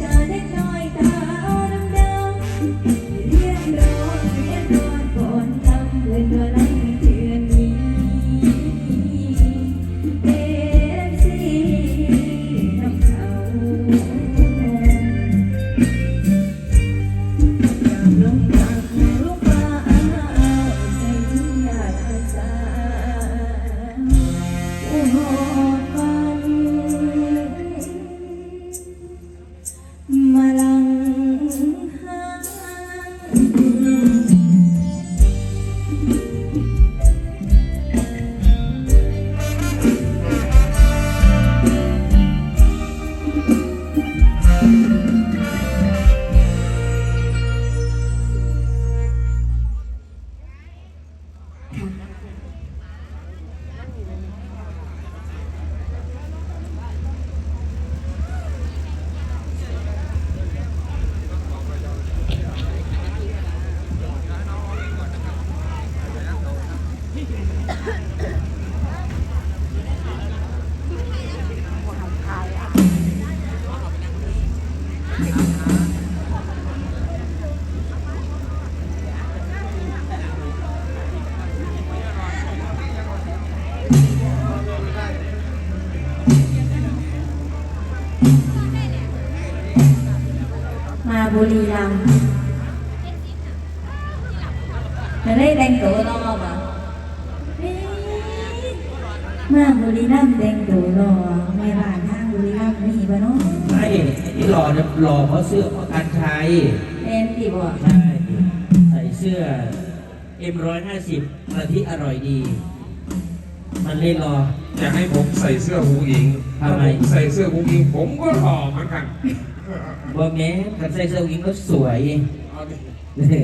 かか มาบุรีรัมย์จะได้แต่งตัวรอบ่เอ๊ะมาบุรีรัมย์แต่งตัวรอแม่บ้านทางบุรีรัมย์มีบ่เนาะไม่ที่หล่อเนี่ยหล่อเพราะเสื้อเพราะการใช้เป็นสิบ่ใช่ใส่เสื้อ M150 กะทิอร่อยดี มันเลยรอ อยากให้ผมใส่เสื้อหูอิงทำไมถ้าผมใส่เสื้อหูอิง ผมก็หล่อเหมือนกันบ่แม้กันใส่เสื้อวิงก็สวยเอาดินี่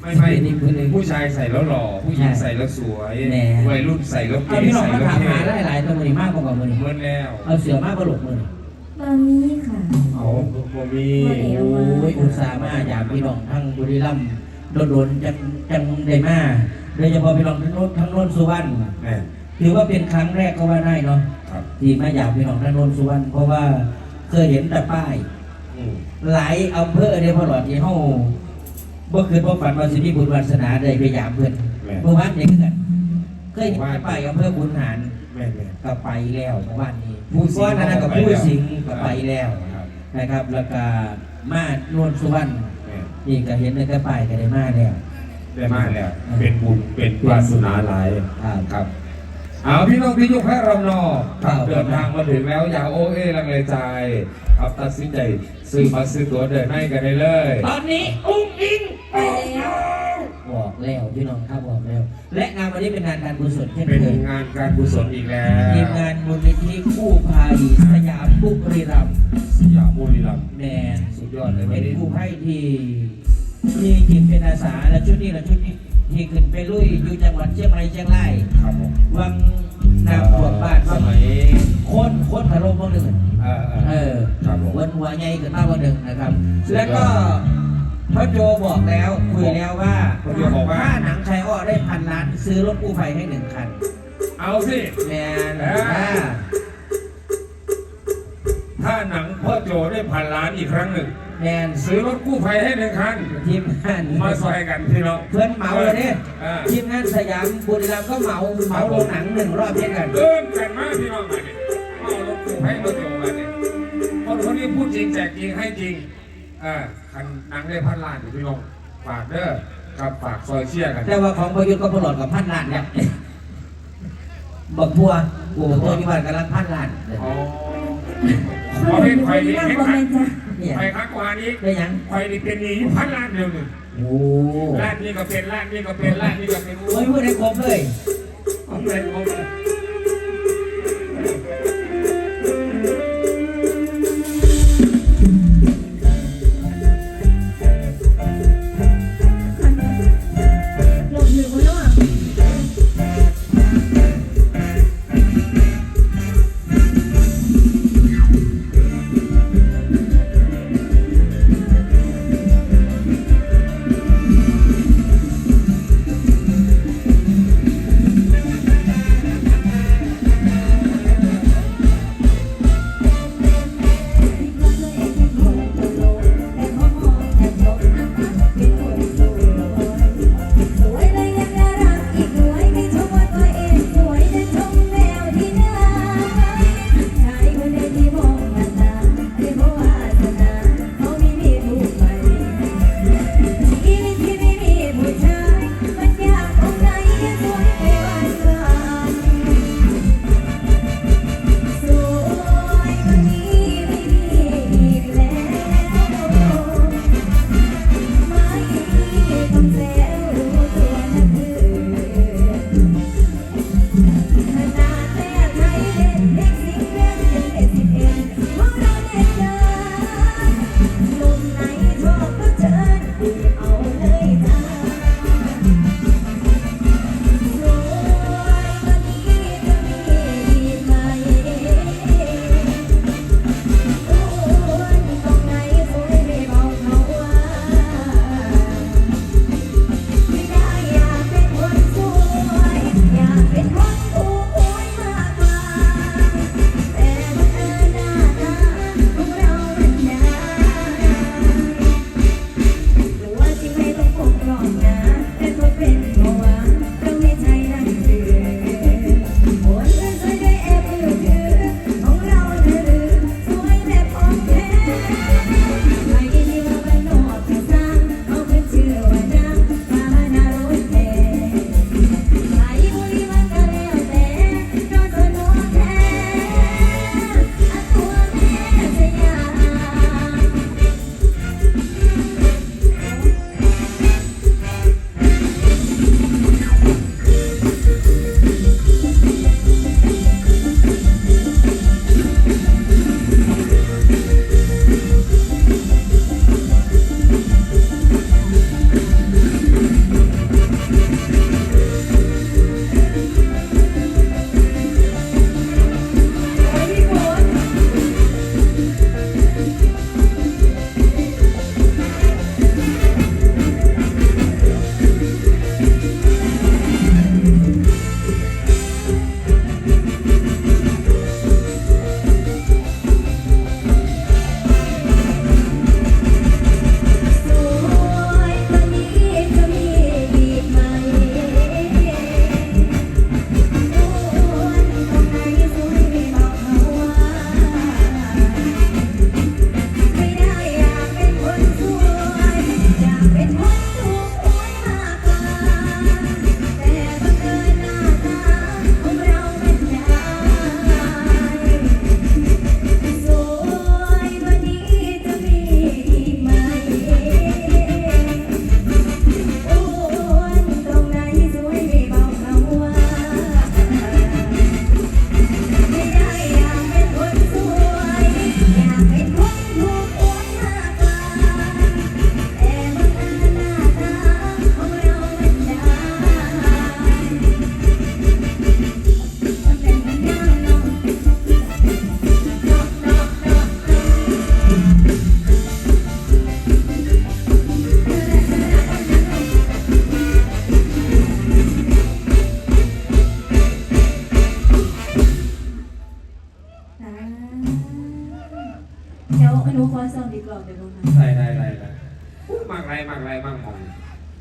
ไม่ไม่นี่พูดเลยผู้ชายใส่แล้วหล่อ ผู้หญิงใส่แล้วสวยแน่วัยรุ่นใส่แล้วเอาเก๋พี่น้องใส่มาแล้วถามเท่หาได้หลายตัวมือนี้มากกว่ามือนี้เหมือนแล้วเอาเสือมากกว่าหลกมือนี้ตอนนี้ค่ะ เอาผมมีโอ้ยอุตส่าห์มาอยากพี่น้องทั้งบุรีรัมย์โดนๆจังจังได้มา โดยเฉพาะพี่น้องทั้งโน้นทั้งโน้นสุวรรณแม่ถือว่าเป็นครั้งแรกก็ว่าได้เนาะครับ ที่มาอยากพี่น้องทั้งโน้นสุวรรณเพราะว่าเคยเห็นแต่ป้าย อืมหลายอำเภอเนี่ยพอหลอดที่เฮาบ่คืนบ่ฝันว่าสิมีบุญวาสนาได้ไปยามเพิ่นแม่เมื่อวานนี้คือกันเคยเห็นแต่ป้ายอำเภอบุญหาร แม่แม่ก็ไปแล้วเมื่อวานนี้ผู้สิงห์เพราะว่านั้นก็ก็ไปผู้แล้ว สิงห์ก็ไปแล้วครับ นะครับ แล้วก็มาโนนสุวรรณแม่นี่ก็เห็นในแต่ป้ายก็ได้มาแล้ว ได้มากแล้วเป็นบุญเป็นวาสนาหลายครับครับเอาพี่น้องที่ยุคแพร่รำนอกครับเดินทางมาถึงแล้วอย่าโอเอลังเลใจ ครับตัดสินใจซื้อมาซื้อตั๋วเดินให้กันได้เลย ตอนนี้อุ้งอิงไปแล้วบอกแล้วพี่น้องครับบอกแล้ว และงานวันนี้เป็นงานการกุศลเช่นเป็นเคยงานการกุศลอีกแล้วทีมงานมูลนิธิกู้ภัยสยามบุรีรัมย์สยามบุรีรัมย์แมนสุดยอดเลยวัเป็นนนี้กู้ภัยที่ ที่จิตเป็นอาสาและชุดนี้และชุดนี้ที่ขึ้นไปลุยอยู่จังหวัดเชียงรายเชียงรายครับผมวังน้ำท่วมบ้านสมัยโคนโคนถล่มบ้างหนึ่งเอ่อเอเอ่ออครับผมวันหัวใหญ่ขึ้นมาบ้างหนึ่งนะครับสุดยอดแล้วก็พ่อโจบอกแล้วคุยแล้วว่าพ่อโจบอกว่าถ้าหนังชายอ้อได้พันล้านซื้อรถกู้ภัยให้หนึ่งคัน เอาสิแมนเอออ่าถ้าหนังพ่อโจได้พันล้านอีกครั้งหนึ่ง แมนซื้อรถกู้ภัยให้หนึ่งคัน ทีมงานมาซอยกันพี่น้องเพื่อนเหมาเลยเนี่ยอ่าทีมงานสยามบุรีรัมย์ก็เหมาเหมาโรงหนังหนึ่งรอบเช่นกันเกินกันมากพี่น้องมาเนี่ยเอารถกู้ภัยมาโจมาเนี่ยคนคนนี้พูดจริงแจกจริงให้จริงอ่าคันหนังได้พันล้านอยู่พี่น้องฝากเด้อกับฝากซอยเชียร์กัน แต่ว่าของประยุทธ์ก็พลอดกับพันล้านเนี่ยบอกทัวร์โอ้โหตัวที่บ้านกำลังพันล้าน อ๋อพเขาอเห็เป็นนบุไฟรีนี่รัมให้ย์บ่คัแม่กนจ้ะ เนี่ยไฟคักกว่านี้ได้ยังไฟนี่เป็นหนี้พันล้านเดียวหนึ่งโอ้ล้านนี้ก็เป็นล้านนี้ก็เป็นล้านนี้ก็เป็นโอ้ยพูดได้ครบเลยผมเลยผมเลย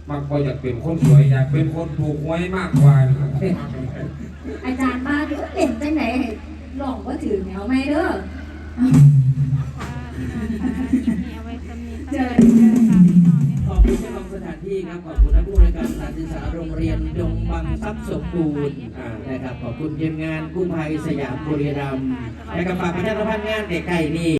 มากพออยากเป็นคนสวยอยากเป็นคนถูกหวยมากกว่าอาจารย์มาดูเล่นจังไหนให้หลอกว่าถือแนวไม่เด้อเจอขอบคุณเจ้าของสถานที่ครับขอบคุณท่านผู้บริการสถานศึกษาโรงเรียนดงบังทรัพย์สมบูรณ์นะครับขอบคุณทีมงานกู้ภัยสยามบุรีรัมย์และกับฝากประชาสัมพันธ์งานเด็กไก่นี่